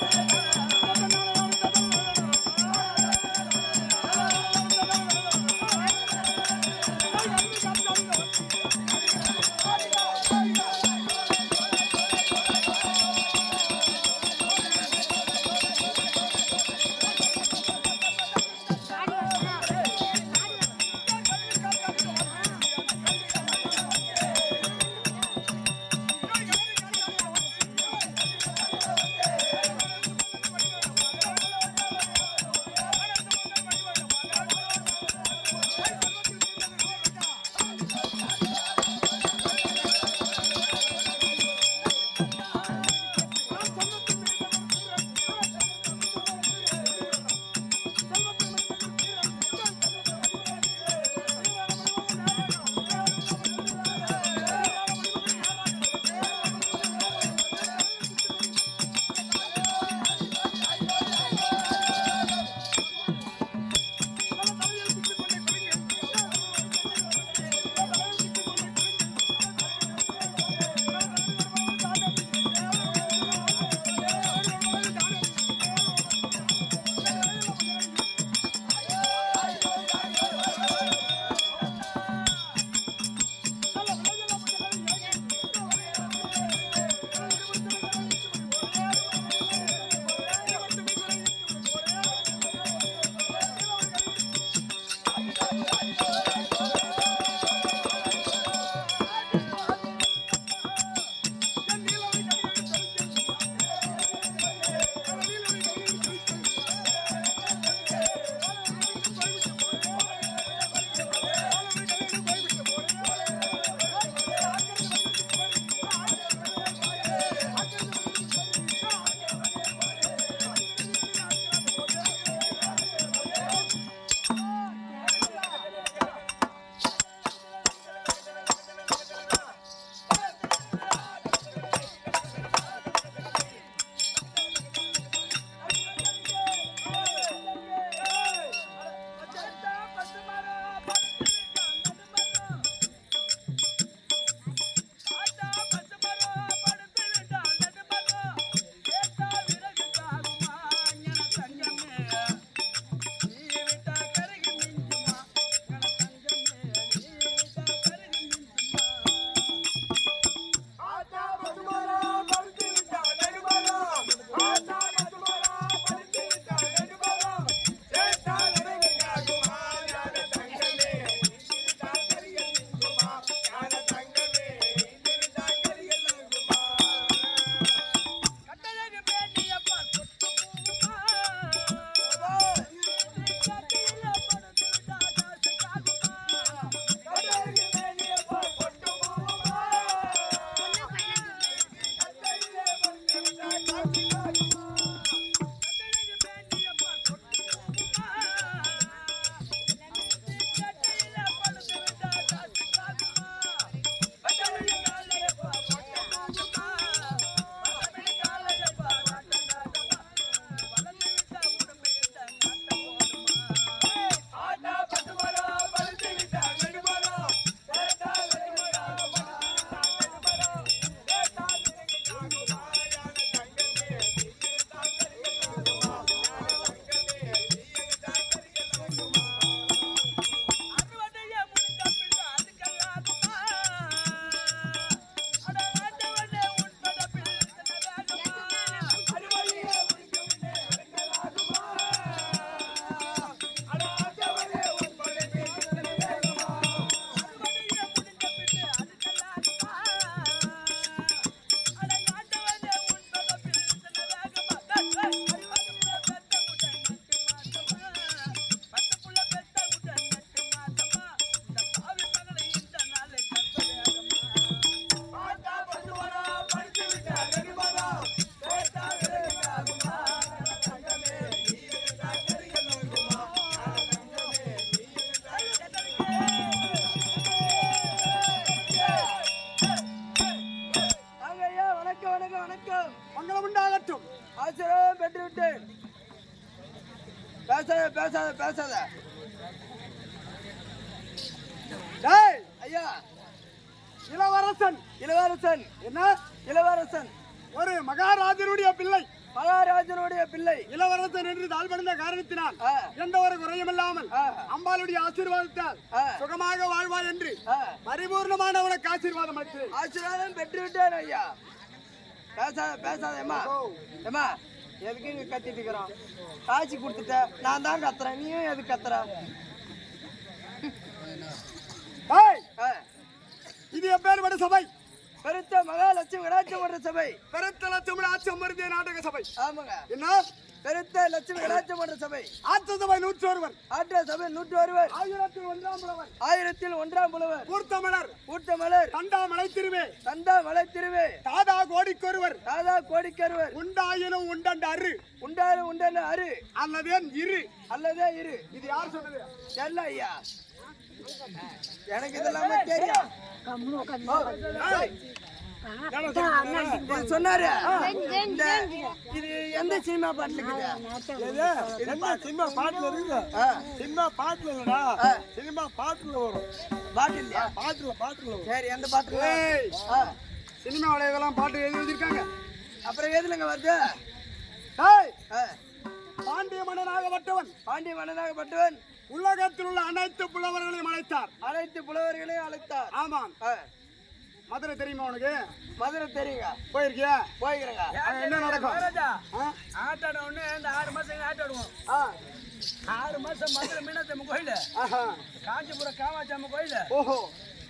ஐயா வணக்கம் மங்களம் உண்டாகட்டும். ஆசிரியம் பெற்று விட்டேன் பேசாத பேசாத பேசாத. டேய் ஐயா. இளவரசன் இளவரசன். என்ன? இளவரசன். ஒரு மகாராஜனுடைய பிள்ளை. மகாராஜன் பிள்ளை. இளவரசன் என்று தாழ்வடைந்த காரணத்தினால் எந்த ஒரு குறையும் இல்லாமல். அம்பாளுடைய ஆசீர்வாதத்தால். சுகமாக வாழ்வாய் என்று ஆ. பரிபூர்ணமான உனக்கு ஆசீர்வாதம் அளித்து ஆசீர்வாதம் பெற்று விட்டேன் ஐயா. பேசாத பேசாத ஏமா ஏமா எதுக்கு இங்க கத்திட்டு இருக்கிறோம் காய்ச்சி கொடுத்துட்ட. நான் தான் கத்துறேன். நீயும் எதுக்கு கத்துற? ஏய், ஆ, இது எப்பேற்பட்ட சபை. பெருத்த மகாலட்சுமி கடாட்சமன்ற சபை. பெருத்த லட்சுமி ஆட்சி அமர்ந்திய நாடக சபை. ஆமாங்க. என்ன? பெருத்த லட்சுமி கடாட்சமன்ற சபை. ஆட்சி சபை நூற்றி ஒருவர் ஆற்ற சபை நூற்று ஒருவர் ஆயிரத்தி ஒன்றாம் புலவர். ஆயிரத்தில் ஒன்றாம் புலவர். கூர்த்தமலர் ஊட்ட மலர் தண்டாமலை திருவே. தந்தா மலை திருவே. தாதா கோடிக்கொருவர். தாதா கோடிக்கருவர். உண்டாயினும் உண்டண்ட அரு. உண்டாரு உண்டன அரு. அல்லதேன் இரு. அல்லதே இரு. இது யார் சொன்னது? தெரியல ஐயா. எனக்கு இதெல்லாமே தெரியும். சொன்னாரு. இது எந்த சினிமா பாட்டுல என்ன சினிமா பாட்டுல இருக்குது? ஆ, சினிமா பாட்டுல இல்லடா. சினிமா பாட்டுல வரும். பாட்டு இல்லையா பாட்டுல பாட்டுல வரும். சரி எந்த பாட்டுல? சினிமாவில இதெல்லாம் பாட்டு எழுதி வச்சிருக்காங்க. அப்புறம் எதுலங்க வருது? பாண்டிய மன்னனாகப்பட்டவன் பாண்டிய மன்னனாகப்பட்டவன் உலகத்தில் உள்ள அனைத்து புலவர்களையும் அழைத்தார். அனைத்து புலவர்களையும் அழைத்தார். ஆமாம். ஆ, மதுரை தெரியுமா உனக்கு? மதுரை தெரியுங்க. போயிருக்கியா? போய்க்கிறேங்க அங்க என்ன நடக்கும்? ஆ? ஆட்டாட ஒண்ணு இந்த ஆறு மாசம் ஆட்டாடுவோம் ஆ. ஆறு மாசம் மதுரை மீனாட்சி கோயில். ஆஹா. காஞ்சிபுரம் காமாட்சி அம்மன் கோயில். ஓஹோ.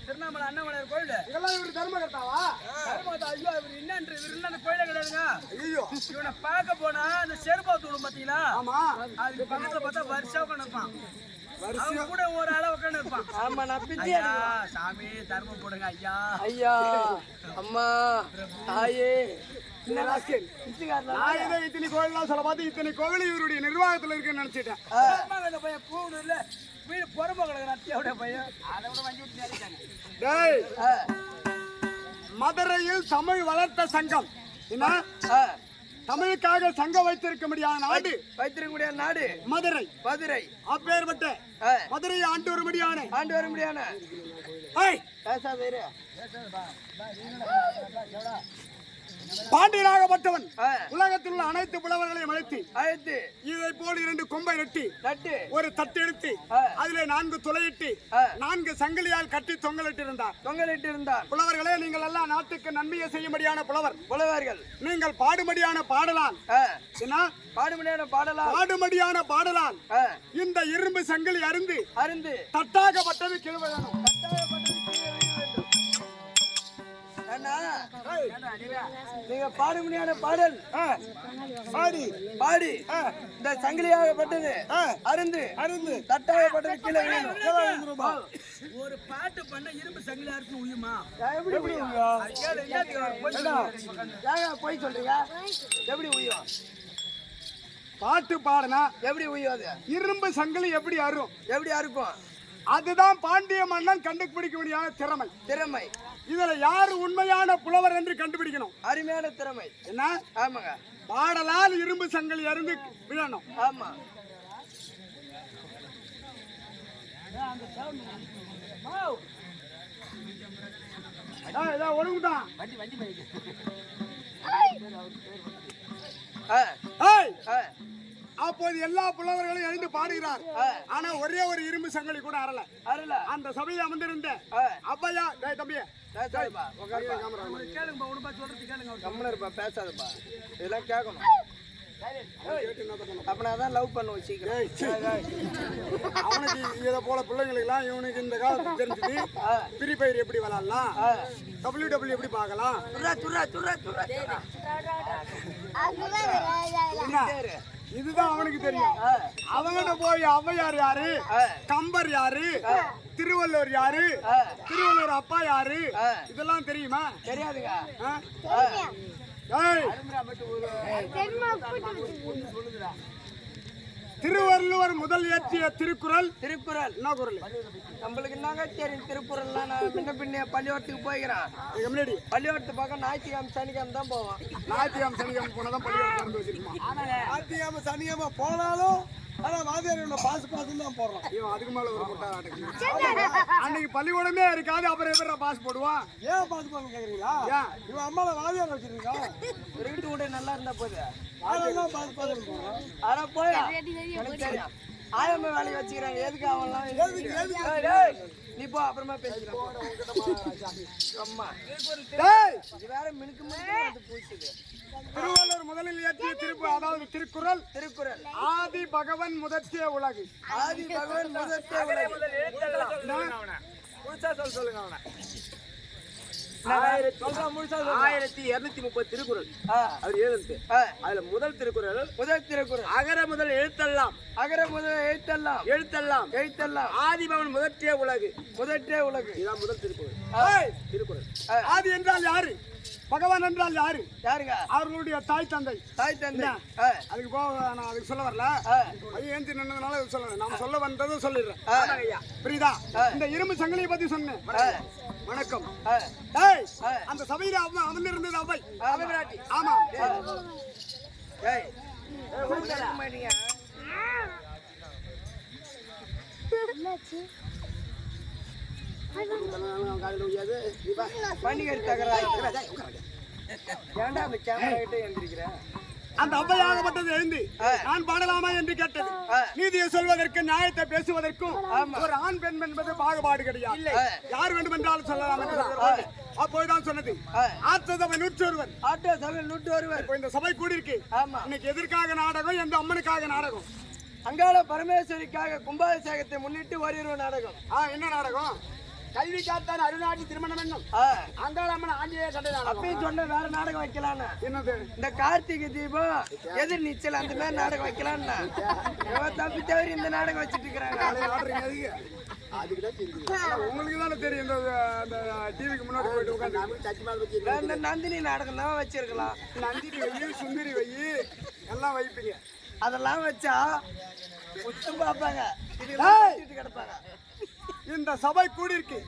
திருவண்ணாமலை அண்ணாமலையார் கோயில். இதெல்லாம் இவரு தர்மகர்த்தாவா? தர்மபுரம் ஐயோ இவர் என்னன்று? இவர் இல்லைன்னு கோயிலே கிடையாதுங்க ஐயோ. இவனை பார்க்க போனா அந்த செருப்பா தூளும் பாத்தீங்களா? ஆமா. அதுக்கு பக்கத்துல பார்த்தா வருஷம் வருஷம் அவன் கூட ஒரு ஆளா உட்காந்து இருப்பான். ஆமா நான் பிச்சை ஐயா எடுக்கிறேன். சாமி தர்மம் போடுங்க ஐயா. ஐயா அம்மா தாயே இந்த ராஸ்கல். பிச்சைக்காரனா? நான் ஏதோ இத்தனை கோயில்லாம் சொல்ல பார்த்து இத்தனை கோவில் இவருடைய நிர்வாகத்துல இருக்குன்னு நினைச்சிட்டேன். அந்த பையன் பூணூர்ல வீடு புறம்ப கிடக்குற அத்தியோட பையன். அதை விட வண்டி விட்டு ஏறிட்டாங்க. டேய் ஆ, மதுரையில் தமிழ் வளர்த்த சங்கம். என்ன? ஆ. தமிழுக்காக சங்கம் வைத்திருக்க முடியாத நாடு. வைத்திருக்கக்கூடிய நாடு. மதுரை. மதுரை. அப்பேற்பட்ட ஆ, மதுரையை ஆண்டு வரும்படியான ஆண்டு வர முடியான இரு. பாண்டியனாகப்பட்டவன் உலகத்தில் உள்ள அனைத்து புலவர்களையும் அழைத்து அழைத்து இதை போல் இரண்டு கொம்பை நட்டி நட்டு ஒரு தட்டு எடுத்து. அதிலே நான்கு துளையிட்டு. நான்கு சங்கிலியால் கட்டி தொங்கலிட்டு இருந்தார் தொங்கலிட்டு இருந்தார் புலவர்களே நீங்கள் எல்லாம் நாட்டுக்கு நன்மையை செய்யும்படியான புலவர். புலவர்கள். நீங்கள் பாடுமடியான பாடலால் பாடுமணியான பாடலாம் பாடுமடியான பாடலால். இந்த இரும்பு சங்கிலி அருந்து அருந்து. தட்டாகப்பட்டது கிழவனும் கட்டாயப்பட்டது நீங்க பாடுமணியான பாடல். பாடி. பாடி. இந்த சங்கிலியாகப்பட்டது. அருந்து. அருந்து. தட்டாயப்பட்டது கீழே. ஒரு பாட்டு பண்ண இரும்பு சங்கிலி அறுத்து உயுமா? எப்படி அவர் போய் சொல்றீங்க எப்படி உய்யும் பாட்டு பாடினா எப்படி உய்யும் அது? இரும்பு சங்கிலி எப்படி அரும் எப்படி அறுக்கும்? அதுதான் பாண்டிய மன்னன் கண்டுபிடிக்க முடியாத திறமை. திறமை. இதுல யாரு உண்மையான புலவர் என்று கண்டுபிடிக்கணும்? அருமையான திறமை. என்ன? ஆமாங்க. பாடலால் இரும்பு சங்கிலி அருந்து விழணும். ஆமா. ஒழுங்குதான் ஆ, ஏய், ஆ, அப்போது எல்லா புலவர்களும் எழுந்து பாடுகிறார். ஆனா ஒரே ஒரு இரும்பு சங்கிலி கூட அறல. அருள அந்த சபையில் அமர்ந்திருந்த அப்பையா டேய் தம்பி கேளுங்கப்பா, உனப்பா சொல்றது கேளுங்க. கம்மன இருப்பா பேசாதப்பா. இதெல்லாம் கேட்கணும். அப்ப நான் தான் லவ் பண்ணுவோம் சீக்கிரம். அவனுக்கு இதை போல பிள்ளைங்களுக்கெல்லாம் இவனுக்கு இந்த காலத்துக்கு தெரிஞ்சது. ஆ, ஃப்ரீ ஃபயர் எப்படி விளாடலாம்? ஆ. டபிள்யூ டபிள்யூ எப்படி பார்க்கலாம்? துர்ரா துர்ரா துர்ரா துர்ரா என்ன சரி இதுதான் அவனுக்கு தெரியும். அவங்கிட்ட போய் ஔவையார் யாரு? கம்பர் யாரு? திருவள்ளுவர் யாரு? திருவள்ளுவர் அப்பா யாரு. இதெல்லாம் தெரியுமா? தெரியாதுங்க. ஏய், திருவள்ளுவர் முதல் இயற்றிய திருக்குறள். திருக்குறள் என்ன குரல் நம்மளுக்கு என்னங்க தெரியும் திருக்குறள்லாம்? நான் முன்ன பின்ன பள்ளியோட்டத்துக்கு போய்க்கிறேன். இதுக்கு முன்னாடி. பள்ளியோட்டத்து பக்கம் ஞாயிற்றுக்கிழமை சனிக்கிழமை தான் போவோம். ஞாயிற்றுக்கிழமை சனிக்கிழமை போனதான் பள்ளிக்கூடம் திறந்து வச்சிருக்குமா ஞாயிற்றுக்கிழமை சனிக்கிழமை போனாலும் ஆனா வாத்தியார் பாசு பாசு தான் போடுறான். இவன் அதுக்கு மேல ஒரு முட்டா அன்னைக்கு பள்ளிக்கூடமே இருக்காது அப்புறம் எப்படி பாஸ் போடுவான் ஏன் பாஸ் பண்ண கேக்குறீங்களா? ஏன்? இவன் அம்மால வாத்தியார் வச்சிருக்கா வீட்டு கூட நல்லா இருந்தா போகுது அதெல்லாம் பாஸ் பாஸ் ஆனா போயா ஆயம்மா வேலையை வச்சுக்கிறாங்க. எதுக்கு அவன்லாம் எதுக்கு, எதுக்கு? நீ போ அப்புறமா பேசிக்கலாம். அம்மா இது வேற மினுக்கு வந்து பூச்சுது திருவள்ளுவர் முதலில் இயற்றிய திருப்பு அதாவது திருக்குறள். திருக்குறள். ஆதி பகவன் முதற்றிய உலகு. ஆதி பகவான் முதற்கே உலகு. முழுசா சொல்ல சொல்லுங்க அவனை. ஆயிரத்தி இருநூத்தி முப்பது திருக்குறள். அவர். அதுல முதல் திருக்குறள். முதல் திருக்குறள். அகர முதல் எழுத்தெல்லாம். அகர முதல் எழுத்தெல்லாம். எழுத்தெல்லாம். எழுத்தெல்லாம். ஆதிபவன் முதற்றே உலகு. முதற்றே உலகு. இதான் முதல் திருக்குறள். திருக்குறள். ஆதி என்றால் யாரு? பகவான் என்றால் யாரு? யாருங்க? அவர்களுடைய தாய் தந்தை. தாய் தந்தை. அதுக்கு போக நான் அதுக்கு சொல்ல வரல. பையன் ஏந்தி நின்னதுனால இது சொல்லல நான் சொல்ல வந்ததும் சொல்லிடுறேன். ஐயா. புரியுதா? இந்த இரும்பு சங்கிலியை பத்தி சொன்னேன். வணக்கம். ஏய். அந்த சபையில அவன் அமர்ந்திருந்தது அவை. ஆமா. ஆமா. ஏய், பண்டிகை ஏன்டா அந்த கேமரா கிட்ட எந்திரிக்கிற அந்த அவ்வையாகப்பட்டது எழுந்து. நான் பாடலாமா என்று கேட்டது. நீதியை சொல்வதற்கு நியாயத்தை பேசுவதற்கும். ஒரு ஆண் பெண் என்பது பாகுபாடு கிடையாது. யார் வேண்டுமென்றாலும் சொல்லலாம். அப்போதுதான் சொன்னது ஆ. ஆற்றதவன் நூற்றொருவர் ஆட்டோ சபை நூட்டு வருவர் இப்போ இந்த சபை கூடியிருக்கு இன்னைக்கு எதற்காக நாடகம் எந்த அம்மனுக்காக நாடகம் அங்காள பரமேஸ்வரிக்காக கும்பாபிஷேகத்தை முன்னிட்டு ஓரிரு நாடகம் ஆ என்ன நாடகம் கல்வி காத்தான் அருணாட்சி திருமணம் என்னும் அங்காளம்மன் ஆஞ்சநேய நாடகம் அப்பயும் சொன்ன வேற நாடகம் வைக்கலான்னு என்னது? இந்த கார்த்திகை தீபம் எதிர் நீச்சல் அந்த மாதிரி நாடகம் வைக்கலாம்னா. இவன் தப்பி தவிர இந்த நாடகம் வச்சிட்டு இருக்கிறாங்க உங்களுக்கு தானே தெரியும் இந்த அந்த டிவிக்கு முன்னாடி போயிட்டு உட்காந்து இந்த நந்தினி நாடகம் தான் வச்சிருக்கலாம். நந்தினி. வை சுந்தரி வை எல்லாம் வைப்பீங்க. அதெல்லாம் வச்சா உத்தும் பார்ப்பாங்க. கிடப்பாங்க. இந்த சபை கூடியிருக்கு.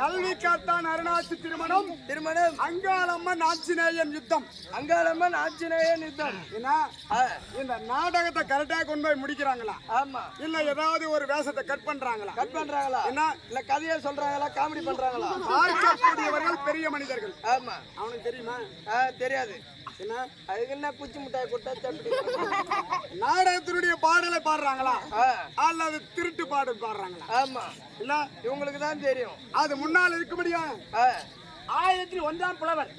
கல்வி காத்தான் அருணாட்சி திருமணம். திருமணம். அங்காளம்மன் ஆஞ்சநேயன் யுத்தம். அங்காளம்மன் ஆஞ்சநேயன் யுத்தம். என்ன ஆ, இந்த நாடகத்தை கரெக்டா கொண்டு போய் முடிக்கிறாங்களா? ஆமா. இல்ல ஏதாவது ஒரு வேஷத்தை கட் பண்றாங்களா? கட் பண்றாங்களா? என்ன இல்ல கதையை சொல்றாங்களா காமெடி பண்றாங்களா? பார்க்கக்கூடியவர்கள் பெரிய மனிதர்கள். ஆமா. அவனுக்கு தெரியுமா? தெரியாது. என்ன அதுக்கு என்ன குச்சி மிட்டாய் கொடுத்தா நாடகத்தினுடைய பாடலை பாடுறாங்களா? அல்லது திருட்டு பாடல் பாடுறாங்களா? ஆமா. இல்ல இவங்களுக்கு தான் தெரியும். அது முன்னால் இருக்க முடியும் ஆ, ஆயிரத்தி ஒன்றாம் புலவர்.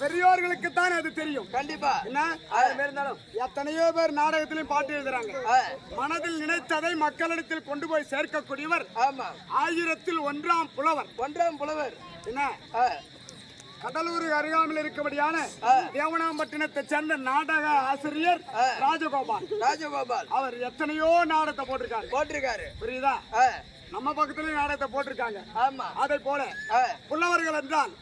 பெரியோர்களுக்கு தான் அது தெரியும். கண்டிப்பா. என்ன? இருந்தாலும் எத்தனையோ பேர் நாடகத்திலையும் பாட்டு எழுதுறாங்க. மனதில் நினைத்ததை மக்களிடத்தில் கொண்டு போய் சேர்க்கக்கூடியவர் ஆமா. ஆயிரத்தில் ஒன்றாம் புலவர். ஒன்றாம் புலவர். என்ன? ஆ, கடலூர் அருகாமையில் இருக்கபடியான தேவனாம்பட்டினத்தை சேர்ந்த நாடக ஆசிரியர் ராஜகோபால். ராஜகோபால். அவர் எத்தனையோ நாடகத்தை போட்டிருக்காரு. போட்டிருக்காரு. புரியுதா? நம்ம பக்கத்துலயும் நாடகத்தை போட்டிருக்காங்க. ஆமா. அதை போல புலவர்கள் என்றால்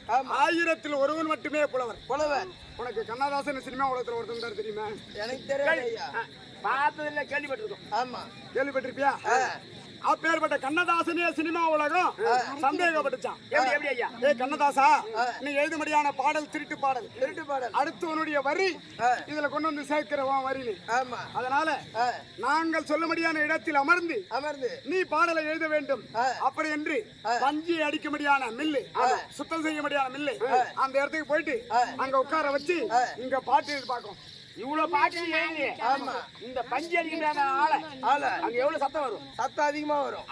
ஆயிரத்தில் ஒருவன் மட்டுமே புலவர். புலவர். உனக்கு கண்ணதாசன் சினிமா உலகத்துல ஒருத்தன் தான் தெரியுமா? எனக்கு தெரியாது ஐயா. பார்த்ததில்ல கேள்விப்பட்டிருக்கோம். ஆமா. கேள்விப்பட்டிருப்பியா? அப்பேற்பட்ட கண்ணதாசனே சினிமா உலகம். சந்தேகப்பட்டுச்சான். எப்படி ஐயா? ஏய் கண்ணதாசா நீ எழுதும்படியான பாடல் திருட்டு பாடல். திருட்டு பாடல். அடுத்தவனுடைய வரி. இதுல கொண்டு வந்து சேர்க்கிறவன் வரி ஆமா. அதனால நாங்கள் சொல்லும்படியான இடத்தில் அமர்ந்து அமர்ந்து. நீ பாடலை எழுத வேண்டும். அப்படி என்று பஞ்சி அடிக்கும்படியான மில்லு சுத்தம் செய்யும்படியான மில்லு அந்த இடத்துக்கு போயிட்டு அங்க உட்கார வச்சு இங்க பாட்டு பார்க்கும் இவ்வளவு பாட்டு எழுதி ஆமா. இந்த பஞ்சு அடிக்கிற ஆளை. ஆள. அங்க எவ்வளவு சத்தம் வரும்? சத்தம் அதிகமா வரும்.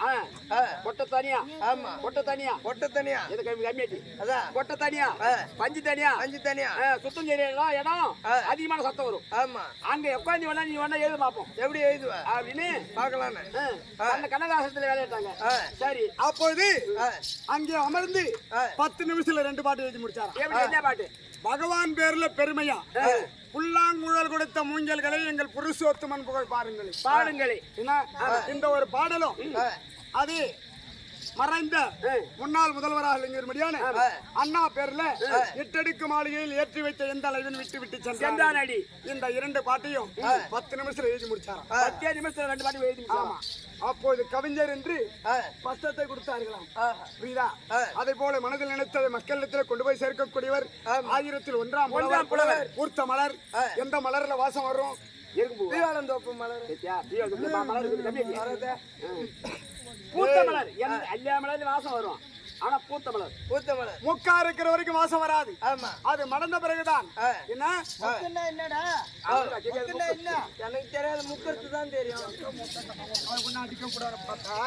கொட்டை தனியா? ஆமா. கொட்டை தனியா? ஒட்ட தனியா. எது கம்மி கம்மியாச்சு அதான். கொட்டை தனியா. பஞ்சு தனியா? அஞ்சு தனியா. சுத்தம் செய்யலாம் இடம். அதிகமான சத்தம் வரும். ஆமா. அங்க உட்காந்து வேணா நீ வேணா எழுத பார்ப்போம். எப்படி எழுதுவ? அப்படின்னு பாக்கலான்னு அந்த கண்ணதாசத்துல வேலையிட்டாங்க ஆ, சரி. அப்பொழுது அங்கே அமர்ந்து. பத்து நிமிஷத்துல ரெண்டு பாட்டு எழுதி முடிச்சாராம். எப்படி? என்ன பாட்டு? பகவான் பேர்ல பெருமையா? புல்லாங்குழல் கொடுத்த மூஞ்சல்களை எங்கள் புருஷோத்தமன் புகழ் பாருங்கள். பாடுங்களே என்ன இந்த ஒரு பாடலும் அது மறைந்த முன்னாள் முதல்வராக இங்கிருமடியான அண்ணா பேர்ல எட்டடுக்கு மாளிகையில் ஏற்றி வைத்த எந்த அளவின் விட்டு விட்டு சென்றான்? அடி. இந்த இரண்டு பாட்டையும் பத்து நிமிஷத்துல எழுதி முடிச்சாராம். பத்தே நிமிஷத்துல ரெண்டு பாட்டு எழுதி ஆமா. அப்போது கவிஞர் என்று ஆ, பட்டத்தை கொடுத்தார்களாம். புரியுதா? அதே போல மனதில் நினைத்ததை மக்களிடத்தில் கொண்டு போய் சேர்க்கக்கூடியவர் ஆயிரத்தில் ஒன்றாம் ஒன்றாம் புலவர். பூர்த்த மலர். எந்த மலர்ல வாசம் வரும்? தீவாளந்தோப்பு மலர். மலர் பூத்த மலர். எல்லா மலர்லயும் வாசம் வரும். ஆனா பூத்த மலர். பூத்த மலர். முக்கா இருக்கிற வரைக்கும் வாசம் வராது. ஆமா. அது மடந்த பிறகுதான். என்ன? மொக்குன்னா என்னடா? மொக்குன்னா என்ன? எனக்கு தெரியாது முக்கறது தான் தெரியும். அவனுக்கு ஒண்ணும் அடிக்க கூடாது பார்த்தா